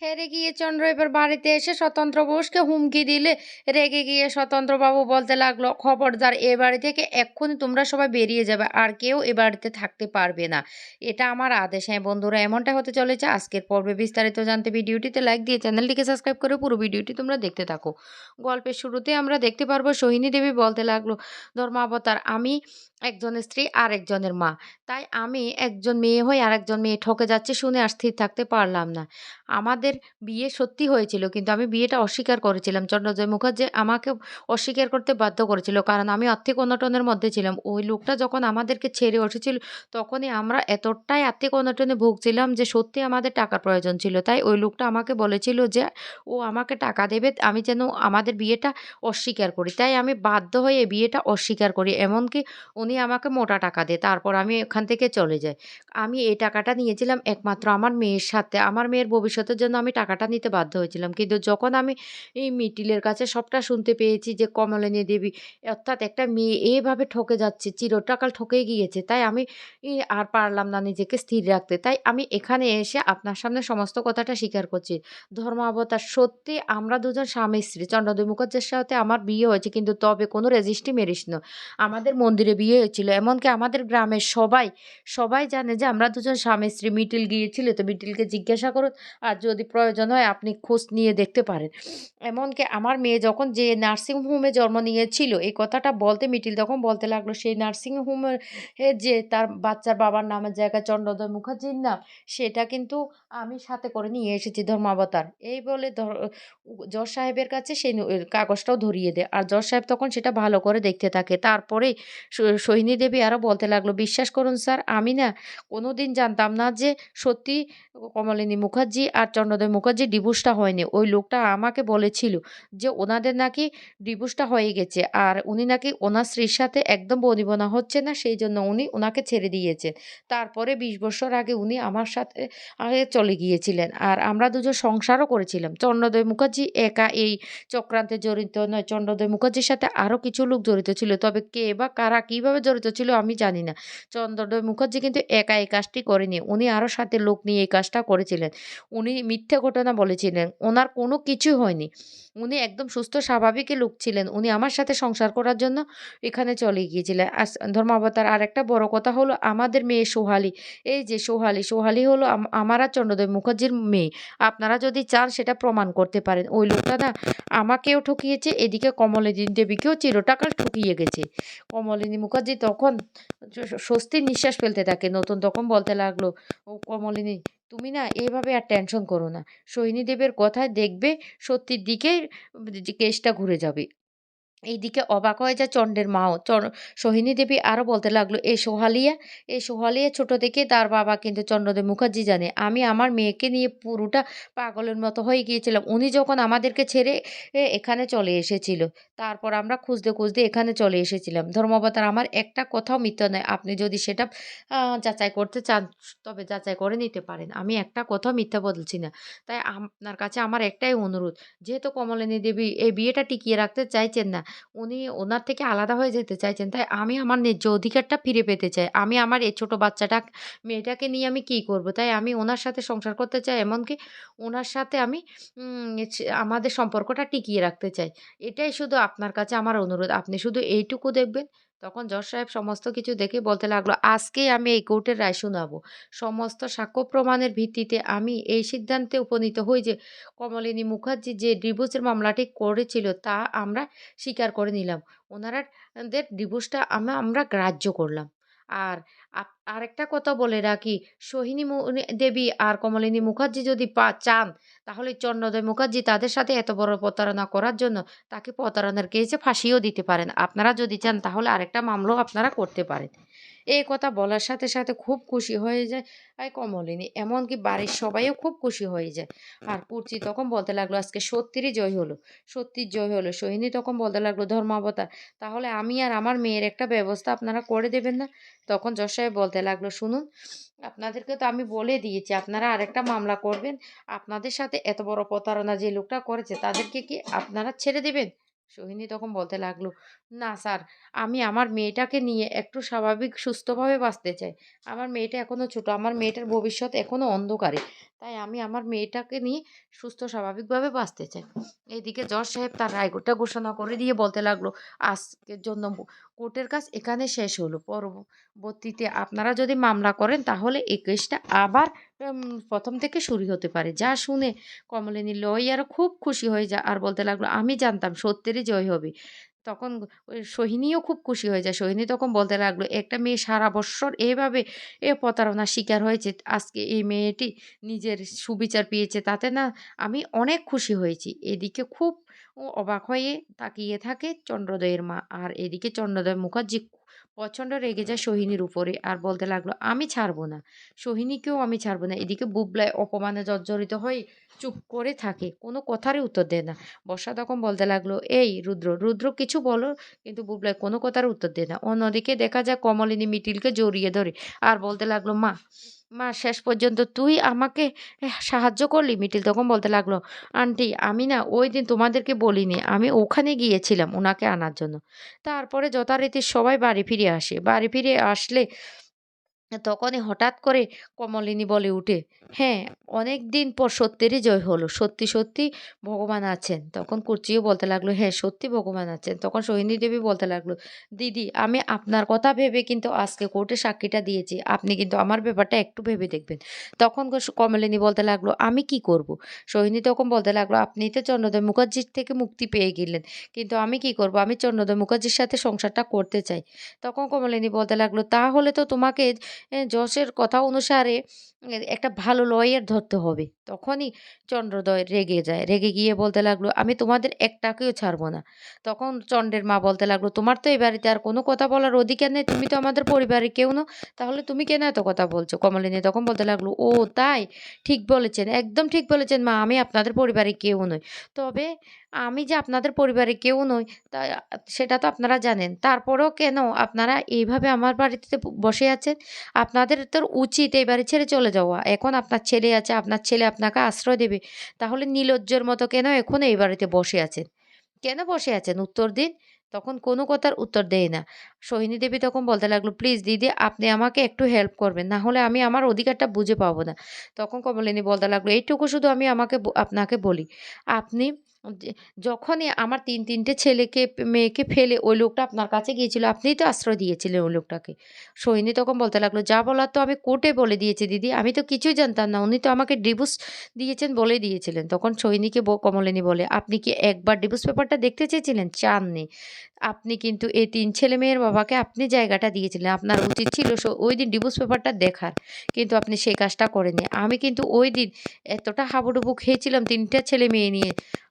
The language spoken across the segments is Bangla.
হেরে গিয়ে চন্দ্র এবার বাড়িতে এসে স্বতন্ত্র বোসকে হুমকি দিলে। রেগে গিয়ে স্বতন্ত্রবাবু বলতে লাগল, খবরদার, এ বাড়ি থেকে এক্ষুনি তোমরা সবাই বেরিয়ে যাবে, আর কেউ এ বাড়িতে থাকতে পারবে না। এটা আমার আদেশ। হ্যাঁ বন্ধুরা, এমনটা হতে চলেছে। আজকের পর্বে বিস্তারিত জানতে ভিডিওটিতে লাইক দিয়ে চ্যানেলটিকে সাবস্ক্রাইব করে পুরো ভিডিওটি তোমরা দেখতে থাকো। গল্পের শুরুতে আমরা দেখতে পারব, সোহিনী দেবী বলতে লাগল, ধর্মাবতার, আমি একজনের স্ত্রী আর একজনের মা। তাই আমি একজন মেয়ে হয়ে আর একজন মেয়ে ঠকে যাচ্ছে, শুনে আর স্থির থাকতে পারলাম না। আমাদের বিয়ে সত্যি হয়েছিল। কিন্তু আমি বিয়েটা অস্বীকার করেছিলাম। চন্দ্রজয় মুখার্জি আমাকে অস্বীকার করতে বাধ্য করেছিল। কারণ আমি আর্থিক অনটনের মধ্যে ছিলাম। ওই লোকটা যখন আমাদেরকে ছেড়ে এসেছিল, তখনই আমরা এতটাই আর্থিক অনটনে ভুগছিলাম যে সত্যি আমাদের টাকার প্রয়োজন ছিল। তাই ওই লোকটা আমাকে বলেছিল যে, ও আমাকে টাকা দেবে, আমি যেন আমাদের বিয়েটা অস্বীকার করি। তাই আমি বাধ্য হয়ে বিয়েটা অস্বীকার করি। এমনকি উনি আমাকে মোটা টাকা দেয়। তারপর আমি এখান থেকে চলে যাই। আমি এই টাকাটা নিয়েছিলাম একমাত্র আমার মেয়ের সাথে। আমার মেয়ের ভবিষ্যতের জন্য আমি টাকাটা নিতে বাধ্য হয়েছিলাম। কিন্তু যখন আমি এই মিটিলের কাছে সবটা শুনতে পেয়েছি যে কমলিনী দেবী, অর্থাৎ একটা মেয়ে এইভাবে ঠকে যাচ্ছে চিরটাকাল ঠকে গিয়েছে, তাই আমি আর পারলাম না নিজেকে স্থির রাখতে। তাই আমি এখানে এসে আপনার সামনে সমস্ত কথাটা স্বীকার করছি। ধর্মাবতার সত্যি আমরা দুজন স্বামী স্ত্রী। চন্দ্রদেব মুখার্জির সাথে আমার বিয়ে হয়েছে, কিন্তু তবে কোনো রেজিস্ট্রি মেরিস না। আমাদের মন্দিরে বিয়ে হয়েছিল, এমনকি আমাদের গ্রামের সবাই সবাই জানে যে আমরা দুজন স্বামী স্ত্রী। মিটিল গিয়েছিল, তো মিটিলকে জিজ্ঞাসা করুন, আর যদি প্রয়োজন হয়, আপনি খোঁজ নিয়ে দেখতে পারেন। এমনকি আমার মেয়ে যখন যে নার্সিং হোমে জন্ম নিয়েছিল, এই কথাটা বলতে মিটিল তখন বলতে লাগল, সেই নার্সিং হোমের যে তার বাচ্চার বাবার নামের জায়গায় চন্দ্রোদয় মুখার্জির নাম, সেটা কিন্তু আমি সাথে করে নিয়ে এসেছি ধর্মাবতার। এই বলে ধর জজ সাহেবের কাছে সেই কাগজটাও ধরিয়ে দেয়। আর জজ সাহেব তখন সেটা ভালো করে দেখতে থাকে। তারপরেই স- সোহিনী দেবী আরও বলতে লাগল, বিশ্বাস করুন স্যার, আমি না কোনো দিন জানতাম না যে সত্যি কমলিনী মুখার্জি আর চন্দ্রোদয় মুখার্জি ডিভোর্সটা হয়নি, ওই লোকটা আমাকে বলেছিল যে ওনাদের নাকি ডিভোর্সটা হয়ে গেছে আর উনি নাকি ওনার স্ত্রীর সাথে একদম বনিবনা হচ্ছে না, সেই জন্য উনি ওনাকে ছেড়ে দিয়েছেন। তারপরে বিশ বছর আগে উনি আমার সাথে, আগে চলে গিয়েছিলেন আর আমরা দুজন সংসারও করেছিলাম। চন্দ্রোদয় মুখার্জি একা এই চক্রান্তে জড়িত নয়, চন্দ্রোদয় মুখার্জির সাথে আরও কিছু লোক জড়িত ছিল, তবে কে বা কারা কীভাবে জড়িত ছিল আমি জানি না। চন্দ্রোদয় মুখার্জি কিন্তু একা এই কাজটি করেনি, উনি আরও সাথে লোক নিয়ে এই কাজটা করেছিলেন। উনি মিথ্যে ঘটনা বলেছিলেন, ওনার কোনো কিছুই হয়নি। উনি একদম সুস্থ, স্বাভাবিকই লোক ছিলেন। উনি আমার সাথে সংসার করার জন্য এখানে চলে গিয়েছিলেন। আর ধর্মাবতার আর একটা বড় কথা হলো আমাদের মেয়ে সোহালি। এই যে সোহালি সোহালি হলো আম- আমার আর চন্দ্রোদয় মুখার্জির মেয়ে। আপনারা যদি চান সেটা প্রমাণ করতে পারেন। ওই লোকটা না আমাকেও ঠকিয়েছে, এদিকে কমলিনী দেবীকেও চিরটাকাল ঠকিয়ে গেছে। কমলিনী মুখার্জি তখন স্বস্তির নিঃশ্বাস ফেলতে থাকে। নতুন তখন বলতে লাগল, ও কমলিনী তুমি না এভাবে আর টেনশন করো না। সোহিনী দেবের কথায় দেখবে সত্যির দিকে কেসটা ঘুরে যাবে। এইদিকে অবাক হয়ে যায় চণ্ডের মাও। সোহিনী দেবী আরও বলতে লাগল, এই সোহালিয়া এই সোহালিয়া ছোট থেকে তার বাবা কিন্তু চন্দ্রদেব মুখার্জি জানে। আমি আমার মেয়েকে নিয়ে পুরোটা পাগলের মতো হয়ে গিয়েছিলাম। উনি যখন আমাদেরকে ছেড়ে এখানে চলে এসেছিল, তারপর আমরা খুঁজতে খুঁজতে এখানে চলে এসেছিলাম। ধর্মাবতার আমার একটা কথাও মিথ্যা নয়। আপনি যদি সেটা যাচাই করতে চান, তবে যাচাই করে নিতে পারেন। আমি একটা কথাও মিথ্যা বলছি না। তাই আপনার কাছে আমার একটাই অনুরোধ, যেহেতু কমলিনী দেবী এই বিয়েটা টিকিয়ে রাখতে চাইছেন না উনি ওনার থেকে আলাদা হয়ে যেতে চাইছেন। তাই আমি আমার ন্যায্য অধিকারটা ফিরে পেতে চাই। আমি আমার এই ছোটো বাচ্চাটা, মেয়েটাকে নিয়ে আমি কি করব? তাই আমি ওনার সাথে সংসার করতে চাই, এমনকি ওনার সাথে আমি আমাদের সম্পর্কটা টিকিয়ে রাখতে চাই। এটাই শুধু আপনার কাছে আমার অনুরোধ। আপনি শুধু এইটুকু দেখবেন তখন জজ সাহেব সমস্ত কিছু দেখে বলতে লাগল, আজকেই আমি এই কোর্টের রায় শোনাবো। সমস্ত সাক্ষ্য প্রমাণের ভিত্তিতে আমি এই সিদ্ধান্তে উপনীত হই যে কমলিনী মুখার্জি যে ডিভোর্সের মামলাটি করেছিল তা আমরা স্বীকার করে নিলাম। ওনারা ডিভোর্সটা আমরা গ্রাহ্য করলাম। আর আরেকটা কথা বলে রাখি, সোহিনী দেবী আর কমলিনী মুখার্জি যদি পা, চান, তাহলে চন্দ্রদয় মুখার্জি তাদের সাথে এত বড় প্রতারণা করার জন্য তাকে প্রতারণার কেসে ফাঁসিও দিতে পারেন। আপনারা যদি চান, তাহলে আরেকটা মামলাও আপনারা করতে পারেন। এই কথা বলার সাথে সাথে খুব খুশি হয়ে যায়। আর কমলিনী, এমনকি বাড়ির সবাইও খুব খুশি হয়ে যায়। আর কুর্চি তখন বলতে লাগল, আজকে সত্যিরই জয় হলো, সত্যির জয় হলো। সোহিনী তখন বলতে লাগল, ধর্মাবতার, তাহলে আমি আর আমার মেয়ের একটা ব্যবস্থা আপনারা করে দেবেন না? তখন যশ সাহেব বলতে লাগল, শুনুন, আপনাদেরকে তো আমি বলে দিয়েছি, আপনারা আরেকটা মামলা করবেন। আপনাদের সাথে এত বড় প্রতারণা যে লোকটা করেছে, তাদেরকে কি আপনারা ছেড়ে দেবেন? সোহিনী তখন বলতে লাগল, না স্যার, আমি আমার মেয়েটাকে নিয়ে একটু স্বাভাবিক সুস্থভাবে বাঁচতে চাই। আমার মেয়েটা এখনও ছোটো, আমার মেয়েটার ভবিষ্যৎ এখনও অন্ধকারে। তাই আমি আমার মেয়েটাকে নিয়ে সুস্থ স্বাভাবিকভাবে বাঁচতে চাই। এইদিকে জজ সাহেব তার রায়টা ঘোষণা করে দিয়ে বলতে লাগল, আজকের জন্য কোর্টের কাজ এখানে শেষ হলো। পরবর্তীতে আপনারা যদি মামলা করেন তাহলে এই কেসটা আবার প্রথম থেকে শুরু হতে পারে। যা শুনে কমলিনী লয়ারও খুব খুশি হয়ে যায় আর বলতে লাগল, আমি জানতাম সত্যেরই জয় হবে। তখন ওই সোহিনীও খুব খুশি হয়ে যায়। সোহিনী তখন বলতে লাগল, একটা মেয়ে সারা বছর এভাবে এ প্রতারণার শিকার হয়েছে। আজকে এই মেয়েটি নিজের সুবিচার পেয়েছে। তাতে না আমি অনেক খুশি হয়েছি। এদিকে খুব অবাক হয়ে তাকিয়ে থাকে চন্দ্রোদয়ের মা। আর এদিকে চন্দ্রোদয় মুখার্জি প্রচণ্ড রেগে যায় সোহিনীর উপরে আর বলতে লাগল আমি ছাড়বো না। সোহিনীকেও আমি ছাড়বো না। এদিকে বুবলায় অপমানে জর্জরিত হয়ে চুপ করে থাকে কোনো কথারই উত্তর দেয় না। বর্ষা তখন বলতে লাগল এই রুদ্র রুদ্র কিছু বলো। কিন্তু বুবলায় কোনো কথার উত্তর দেয় না। অন্যদিকে দেখা যায় কমলিনী মিটিলকে জড়িয়ে ধরে আর বলতে লাগল মা মা শেষ পর্যন্ত তুই আমাকে সাহায্য করলি? মিটিল তখন বলতে লাগল, আন্টি, আমি না ওই দিন তোমাদেরকে বলিনি, আমি ওখানে গিয়েছিলাম ওনাকে আনার জন্য। তারপরে যথারীতি সবাই বাড়ি ফিরে আসে। বাড়ি ফিরে আসলে তখনই হঠাৎ করে কমলিনী বলে উঠে হ্যাঁ অনেক দিন পর সত্যেরই জয় হলো, সত্যি সত্যি ভগবান আছেন। তখন কুর্চিও বলতে লাগল হ্যাঁ সত্যি ভগবান আছেন। তখন সোহিনী দেবী বলতে লাগল, দিদি, আমি আপনার কথা ভেবে কিন্তু আজকে কোর্টে সাক্ষীটা দিয়েছি, আপনি কিন্তু আমার ব্যাপারটা একটু ভেবে দেখবেন। তখন কমলিনী বলতে লাগল, আমি কি করব? সোহিনী তখন বলতে লাগল, আপনি তো চন্দ্রোদয় মুখার্জির থেকে মুক্তি পেয়ে গেলেন, কিন্তু আমি কি করব? আমি চন্দ্রোদয় মুখার্জির সাথে সংসারটা করতে চাই। তখন কমলিনী বলতে লাগল, তাহলে তো তোমাকে যশের কথা অনুসারে একটা ভালো লয়ার ধরতে হবে। তখনই চন্দ্রোদয় রেগে যায়। রেগে গিয়ে বলতে লাগল, "আমি তোমাদের একটাকেও ছাড়বো না।" তখন চন্দ্রের মা বলতে লাগল, "তোমার তো এই বাড়িতে আর কোনো কথা বলার অধিকার নেই। তুমি তো আমাদের পরিবারের কেউ নও। তাহলে তুমি কেন এত কথা বলছো?" কমলিনী তখন বলতে লাগল, "ও তাই? ঠিক বলেছেন। একদম ঠিক বলেছেন মা। আমি আপনাদের পরিবারের কেউ নই। তবে আমি যে আপনাদের পরিবারের কেউ নই তা সেটা তো আপনারা জানেন। তারপরেও কেন আপনারা এইভাবে আমার বাড়িতে বসে আছেন? আপনাদের তো উচিত এই বাড়ি ছেড়ে চলে যাওয়া। এখন আপনার ছেলে আছে, আপনার ছেলে আপনাকে আশ্রয় দেবে। তাহলে নির্লজ্জের মতো কেন এখন এই বাড়িতে বসে আছেন? কেন বসে আছেন? উত্তর দিন। তখন কোনো কথার উত্তর দেয় না। সোহিনী দেবী তখন বলতে লাগল, "প্লিজ দিদি আপনি আমাকে একটু হেল্প করবেন। না হলে আমি আমার অধিকারটা বুঝে পাবো না।" তখন কমলিনী বলতে লাগল, "এইটুকু শুধু আমি আমাকে আপনাকে বলি। আপনি যখনই আমার তিন তিনটে ছেলেকে মেয়েকে ফেলে ওই লোকটা আপনার কাছে গিয়েছিল, আপনিই তো আশ্রয় দিয়েছিলেন ওই লোকটাকে।" সোহিনী তখন বলতে লাগল, "যা বলার তো আমি কোর্টে বলে দিয়েছি দিদি। আমি তো কিছুই জানতাম না। উনি তো আমাকে ডিভোর্স দিয়েছেন বলেই দিয়েছিলেন।" তখন সৈনিকে ব কমলিনী বলে, "আপনি কি একবার ডিভোর্স পেপারটা দেখতে চেয়েছিলেন? চাননি। আপনি কিন্তু এই তিন ছেলে মেয়ের বাবাকে আপনি জায়গাটা দিয়েছিলেন। আপনার উচিত ছিল সো ওই দিন ডিভোর্স পেপারটা দেখার। কিন্তু আপনি সেই কাজটা করেননি। আমি কিন্তু ওই দিন এতটা হাবুডুবু খেয়েছিলাম ৩ ছেলে মেয়ে নিয়ে।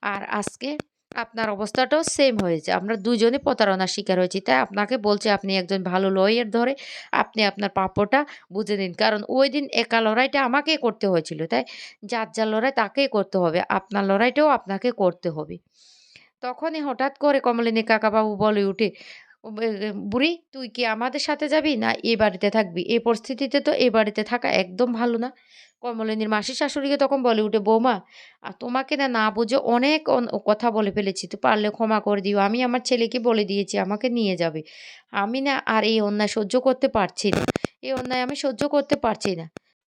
আর আজকে আপনার অবস্থাটাও সেম হয়েছে। আমরা দুজনে প্রতারণার শিকার হয়েছি। তাই আপনাকে বলছে আপনি একজন ভালো লয়ের ধরে আপনি আপনার পাপটা বুঝে নিন। কারণ ওই দিন একা লড়াইটা আমাকে করতে হয়েছিল। তাই যার, যার লড়াই তাকেই করতে হবে। আপনার লড়াইটাও আপনাকে করতে হবে। তখনই হঠাৎ করে কমলিনী কাকাবাবু বলে উঠে, "বুড়ি তুই কি আমাদের সাথে যাবি না এ বাড়িতে থাকবি? এই পরিস্থিতিতে তো এ বাড়িতে থাকা একদম ভালো না।" কমলিনীর মাসি শাশুড়িকে তখন বলে উঠে, "বৌমা আর তোমাকে না, না বুঝে অনেক কথা বলে ফেলেছি। তো পারলে ক্ষমা করে দিও। আমি আমার ছেলেকে বলে দিয়েছি আমাকে নিয়ে যাবে। আমি না আর এই অন্যায় সহ্য করতে পারছি না। এই অন্যায় আমি সহ্য করতে পারছি না।"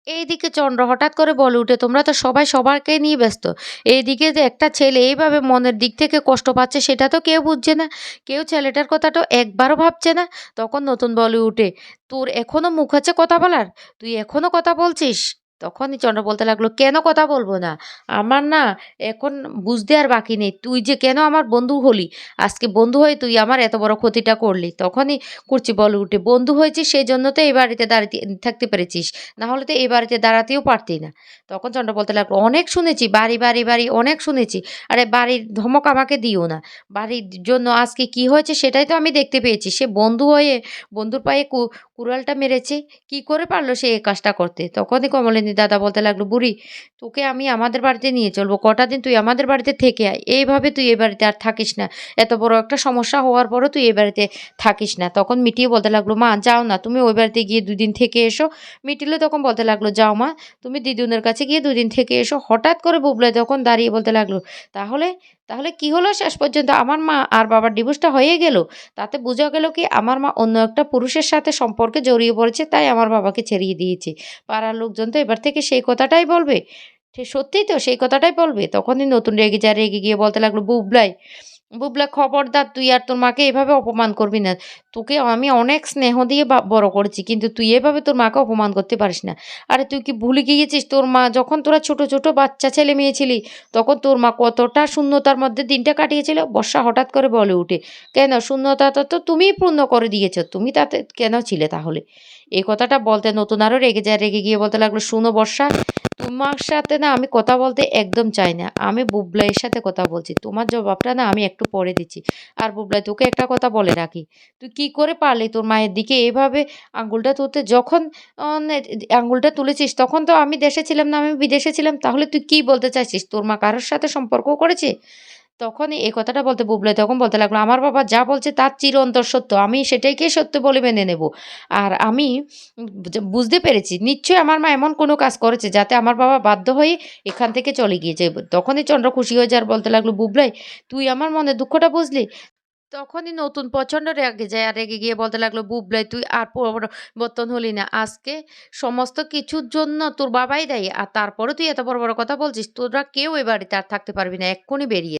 এইদিকে চন্দ্র হঠাৎ করে বলে উঠে, "তোমরা তো সবাই সবারকে নিয়ে ব্যস্ত। এইদিকে যে একটা ছেলে এইভাবে মনের দিক থেকে কষ্ট পাচ্ছে সেটা তো কেউ বুঝছে না। কেউ ছেলেটার কথাটা একবারও ভাবছে না।" তখন নতুন বলে উঠে, "তোর এখনও মুখ আছে কথা বলার? তুই এখনও কথা বলছিস?" তখনই চন্দ্র বলতে লাগল, "কেন কথা বলব না? আমার না এখন বুঝতে আর বাকি নেই। তুই যে কেন আমার বন্ধু হলি? আজকে বন্ধু হয়ে তুই আমার এত বড় ক্ষতিটা করলি।" তখনই কুর্চি বলে উঠে, "বন্ধু হয়েছিস সেই জন্য তো এই বাড়িতে দাঁড়িয়ে থাকতে পেরেছিস। না হলে তো এই বাড়িতে দাঁড়াতেও পারতি না।" তখন চন্দ্র বলতে লাগল, "অনেক শুনেছি বাড়ি, বাড়ি, বাড়ি অনেক শুনেছি। আরে বাড়ির ধমক আমাকে দিও না। বাড়ির জন্য আজকে কি হয়েছে সেটাই তো আমি দেখতে পেয়েছি। সে বন্ধু হয়ে বন্ধুর পায়ে কুড়ালটা মেরেছে। কি করে পারল সে এই কাজটা করতে?" তখনই কমলিনীর দাদা বলতে লাগল, "বুড়ি তোকে আমি আমাদের বাড়িতে নিয়ে চলবো। কটা দিন তুই আমাদের বাড়িতে থেকে আয়। এইভাবে তুই এ বাড়িতে আর থাকিস না। এত বড় একটা সমস্যা হওয়ার পরও তুই এ বাড়িতে থাকিস না।" তখন মিটিও বলতে লাগল, "মা যাও না তুমি ওই বাড়িতে গিয়ে দুদিন থেকে এসো।" মিটিলে তখন বলতে লাগল, "যাও মা তুমি দিদুনের কাছে গিয়ে দুদিন থেকে এসো।" হঠাৎ করে বুবলাই তখন দাঁড়িয়ে বলতে লাগল, "তাহলে তাহলে কি হলো শেষ পর্যন্ত আমার মা আর বাবার ডিভোর্সটা হয়ে গেল তাতে বোঝা গেল কি আমার মা অন্য একটা পুরুষের সাথে সম্পর্কে জড়িয়ে পড়েছে, তাই আমার বাবাকে ছেড়িয়ে দিয়েছে। পাড়ার লোকজন তো এবার থেকে সেই কথাটাই বলবে। সত্যিই তো সেই কথাটাই বলবে। তখনই নতুন রেগে যা রেগে গিয়ে বলতে লাগল, বুবলাই বুবলা খবরদার, তুই আর তোর মাকে এভাবে অপমান করবি না। তোকে আমি অনেক স্নেহ দিয়ে বড় করেছি, কিন্তু তুই এভাবে তোর মাকে অপমান করতে পারিস না। আরে তুই কি ভুলে গিয়েছিস? তোর মা যখন তোরা ছোট ছোট বাচ্চা ছেলে মেয়ে ছিলি, তখন তোর মা কতটা শূন্যতার মধ্যে দিনটা কাটিয়েছিল? বর্ষা হঠাৎ করে বলে উঠে কেন? শূন্যতাটা তো তুমিই পূর্ণ করে দিয়েছ। তুমি তাতে কেন ছিলে তাহলে? এই কথাটা বলতে নতুন আরও রেগে যায়, রেগে গিয়ে বলতে লাগল, শুনো বর্ষা, তোমার সাথে না আমি কথা বলতে একদম চাই না। আমি বুবলাইয়ের সাথে কথা বলছি। তোমার জবাবটা না আমি একটু পরে দিচ্ছি। আর বুবলাই, তোকে একটা কথা বলে রাখি। তুই কি করে পারলি তোর মায়ের দিকে এভাবে আঙ্গুলটা তুলতে? যখন আঙ্গুলটা তুলেছিস, তখন তো আমি দেশে ছিলাম না, আমি বিদেশে ছিলাম। তাহলে তুই কি বলতে চাইছিস? তোর মা কারোর সাথে সম্পর্ক করেছে? তখনই এই কথাটা বলতে বুবলাই তখন বলতে লাগল, আমার বাবা যা বলছে তার চিরন্তর সত্য। আমি সেটাইকে সত্য বলে মেনে নেব? আর আমি বুঝতে পেরেছি, নিশ্চয়ই আমার মা এমন কোনো কাজ করেছে যাতে আমার বাবা বাধ্য হয়ে এখান থেকে চলে গিয়েছে। তখনই চন্দ্র খুশি হয়ে যার বলতে লাগল বুবলাই তুই আমার মনে দুঃখটা বুঝলি? তখনই নতুন প্রচণ্ড রেগে যায় আর রেগে গিয়ে বলতে লাগল বুবলাই তুই আর পরিবর্তন হলি না। আজকে সমস্ত কিছুর জন্য তোর বাবাই দেয়, আর তারপরে তুই এত বড় বড় কথা বলছিস, তোরা কেউ এ বাড়িতে আর থাকতে পারবি না। এক্ষুনি বেরিয়ে